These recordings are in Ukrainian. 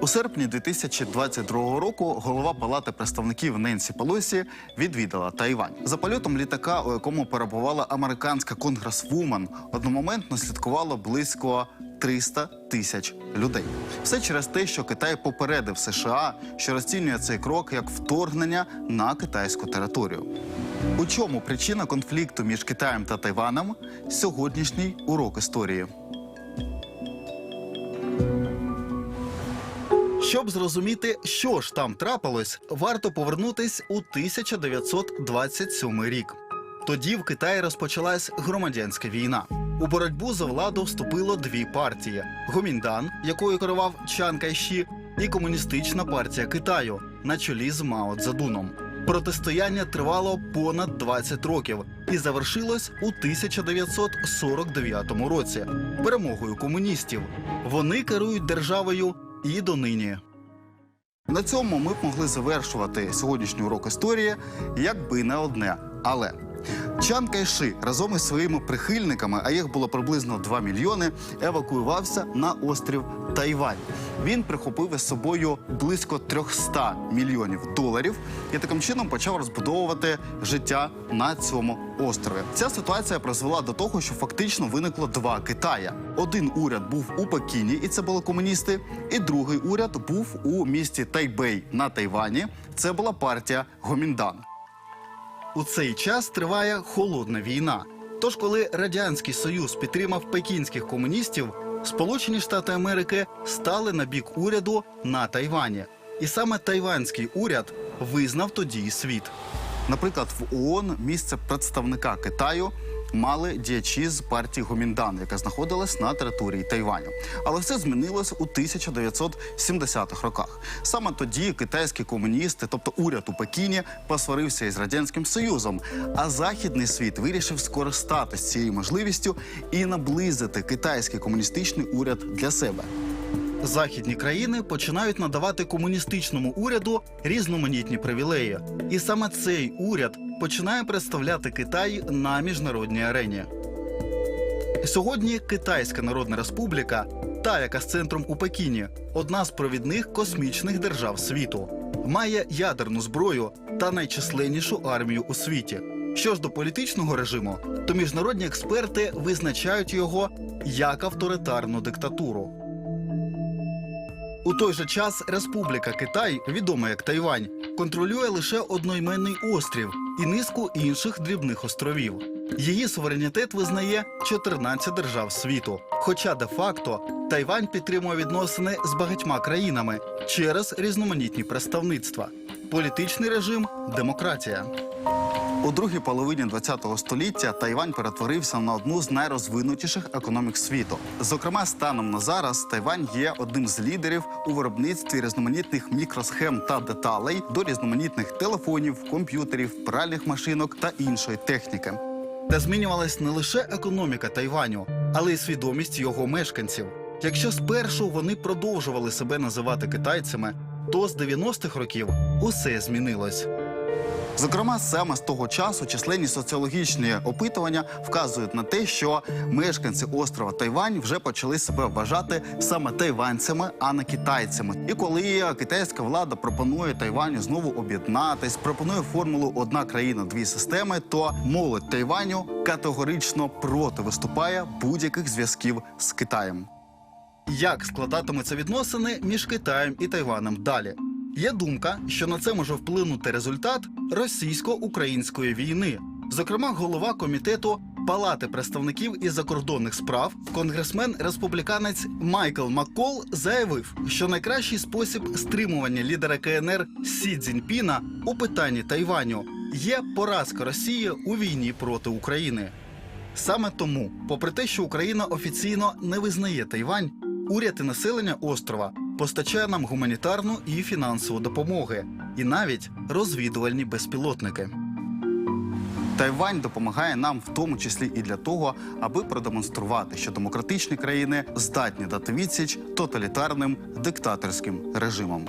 У серпні 2022 року голова Палати представників Ненсі Пелосі відвідала Тайвань. За польотом літака, у якому перебувала американська конгресвумен, одномоментно слідкувало близько 300 тисяч людей. Все через те, що Китай попередив США, що розцінює цей крок як вторгнення на китайську територію. У чому причина конфлікту між Китаєм та Тайваном? Сьогоднішній урок історії. Щоб зрозуміти, що ж там трапилось, варто повернутись у 1927 рік. Тоді в Китаї розпочалась громадянська війна. У боротьбу за владу вступило дві партії: Гоміндан, якою керував Чан Кайші, і комуністична партія Китаю на чолі з Мао Цзедуном. Протистояння тривало понад 20 років і завершилось у 1949 році перемогою комуністів. Вони керують державою і донині. На цьому ми б могли завершувати сьогоднішній урок історії, якби не одне. Але Чан Кайши разом із своїми прихильниками, а їх було приблизно 2 мільйони, евакуювався на острів Тайвань. Він прихопив із собою близько 300 мільйонів доларів і таким чином почав розбудовувати життя на цьому острові. Ця ситуація призвела до того, що фактично виникло два Китая. Один уряд був у Пекіні, і це були комуністи, і другий уряд був у місті Тайбей на Тайвані. Це була партія Гоміндан. У цей час триває холодна війна. Тож, коли радянський союз підтримав пекінських комуністів, Сполучені Штати Америки стали на бік уряду на Тайвані, і саме тайванський уряд визнав тоді і світ. Наприклад, в ООН місце представника Китаю мали діячі з партії Гоміндан, яка знаходилась на території Тайваню. Але все змінилось у 1970-х роках. Саме тоді китайські комуністи, тобто уряд у Пекіні, посварився із радянським союзом. А західний світ вирішив скористатись цією можливістю і наблизити китайський комуністичний уряд для себе. Західні країни починають надавати комуністичному уряду різноманітні привілеї, і саме цей уряд починає представляти Китай на міжнародній арені. Сьогодні Китайська Народна Республіка, та яка з центром у Пекіні, одна з провідних космічних держав світу, має ядерну зброю та найчисленнішу армію у світі. Що ж до політичного режиму, то міжнародні експерти визначають його як авторитарну диктатуру. У той же час Республіка Китай, відома як Тайвань, контролює лише одноіменний острів і низку інших дрібних островів. Її суверенітет визнає 14 держав світу. Хоча де-факто Тайвань підтримує відносини з багатьма країнами через різноманітні представництва, політичний режим, демократія. У другій половині ХХ століття Тайвань перетворився на одну з найрозвинутіших економік світу. Зокрема, станом на зараз Тайвань є одним з лідерів у виробництві різноманітних мікросхем та деталей до різноманітних телефонів, комп'ютерів, пральних машинок та іншої техніки. Та змінювалась не лише економіка Тайваню, але й свідомість його мешканців. Якщо спершу вони продовжували себе називати китайцями, то з 90-х років усе змінилось. Зокрема, саме з того часу численні соціологічні опитування вказують на те, що мешканці острова Тайвань вже почали себе вважати саме тайванцями, а не китайцями. І коли китайська влада пропонує Тайваню знову об'єднатись, пропонує формулу одна країна, дві системи, то молодь Тайваню категорично проти виступає будь-яких зв'язків з Китаєм. Як складатимуться відносини між Китаєм і Тайваном далі? Є думка, що на це може вплинути результат російсько-української війни. Зокрема, голова комітету Палати представників із закордонних справ, конгресмен республіканець Майкл Маккол заявив, що найкращий спосіб стримування лідера КНР Сі Цзіньпіна у питанні Тайваню є поразка Росії у війні проти України. Саме тому, попри те, що Україна офіційно не визнає Тайвань, уряд і населення острова постачає нам гуманітарну і фінансову допомоги, і навіть розвідувальні безпілотники. Тайвань допомагає нам в тому числі і для того, аби продемонструвати, що демократичні країни здатні дати відсіч тоталітарним диктаторським режимам.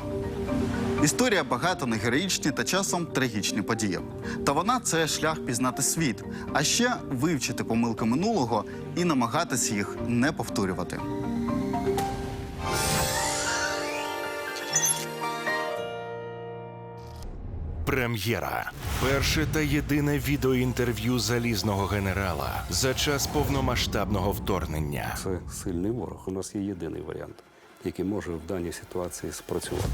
Історія багата на героїчні та часом трагічні події. Та вона це шлях пізнати світ, а ще вивчити помилки минулого і намагатись їх не повторювати. Прем'єра. Перше та єдине відеоінтерв'ю залізного генерала за час повномасштабного вторгнення. Це сильний ворог. У нас є єдиний варіант, який може в даній ситуації спрацювати.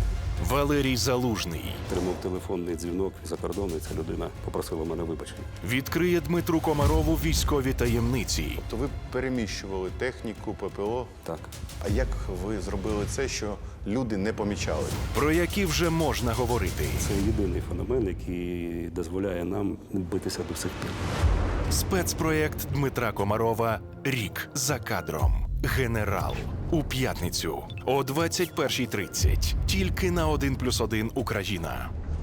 Валерій Залужний Тримав телефонний дзвінок за кордону, і ця людина попросила мене вибачення. відкриє Дмитру Комарову військові таємниці. То ви переміщували техніку, ППО. Так, А як ви зробили це, що люди не помічали? про які вже можна говорити. це єдиний феномен, який дозволяє нам битися до сих пір. Спецпроєкт Дмитра Комарова Рік за кадром. Генерал у п'ятницю о 21.30. Тільки на 1+,1 Україна.